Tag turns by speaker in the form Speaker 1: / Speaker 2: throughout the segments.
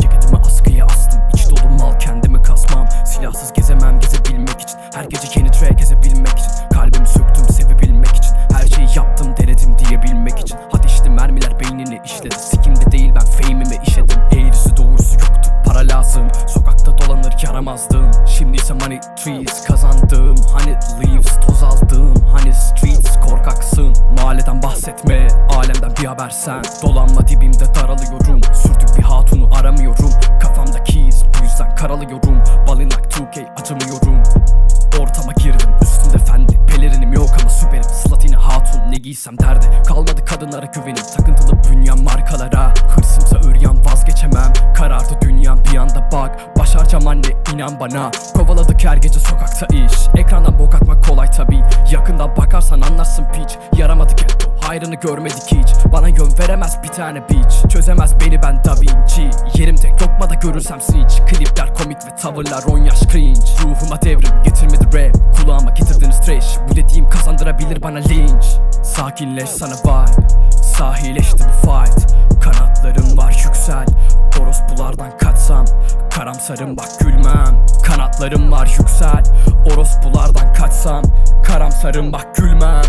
Speaker 1: Ceketimi askıya astım İç dolu mal kendimi kasmam. Silahsız gezemem gezebilmek için. Her gece yeni track gezebilmek için. Kalbimi söktüm sevebilmek için. Her şeyi yaptım denedim diyebilmek için. Hadi işte mermiler beynini işledi. Sikimde değil ben fame'imi işedim. Eğrisi doğrusu yoktu para lazım. Sokakta dolanır yaramazdım. Şimdi ise money trees kazandım. Hani leaves toz aldım Hani haber sen? Dolanma dibimde daralıyorum. Sürdük bir hatunu aramıyorum. Kafamda keys bu yüzden karalıyorum. Balinak 2K acımıyorum. Ortama girdim üstümde fendi. Pelerinim yok ama süperim Slat yine hatun ne giysem derdi. Kalmadı kadınlara güvenim. Takıntılı bünyem markalara. Hırsımsa öryan vazgeçemem. Karardı dünyam bir anda bak Başaracağım anne inan bana. Kovaladık her gece sokakta iş. Ekrandan bok atmak kolay tabi Yakından bakarsan anlarsın piç. Yaramadık etto hayrını görmedik hiç. Bana yön veremez bir tane bitch Çözemez beni ben Da Vinci. Yerim tek lokmada görürsem snitch Klipler komik ve tavırlar 10 yaş cringe. Ruhuma devrim getirmedi rap. Kulağıma getirdiniz trash Bu dediğim kazandırabilir bana linç. Sakinleş sana vibe. Sahileşti bu fight. Kanatlarım var Karamsarım bak gülmem Kanatlarım var yüksel. Orospulardan kaçsam Karamsarım bak gülmem.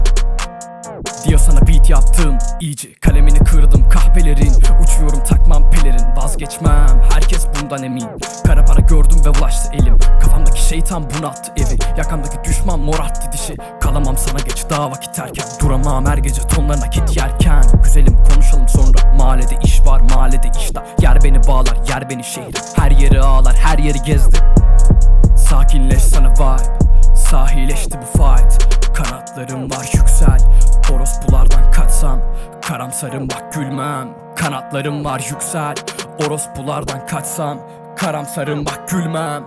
Speaker 1: Diyor sana beat yaptım iyice kalemini kırdım. Kahpelerin Uçuyorum takmam pelerin. Vazgeçmem herkes bundan emin. Kara para gördüm ve ulaştı elim. Kafamdaki şeytan bunattı evi Yakamdaki düşman morarttı dişi Kalamam sana geç daha vakit erken Duramam her gece tonla nakit yerken. Güzelim konuşalım sonra. Mahallede iş var mahallede beni bağlar yer beni şehri Her yeri ağlar her yeri gezdi Sakinleş sana vibe. Sahileşti bu fight. Kanatlarım var yüksel. Orospulardan kaçsam Karamsarım bak gülmem. Kanatlarım var yüksel. Orospulardan kaçsam Karamsarım bak gülmem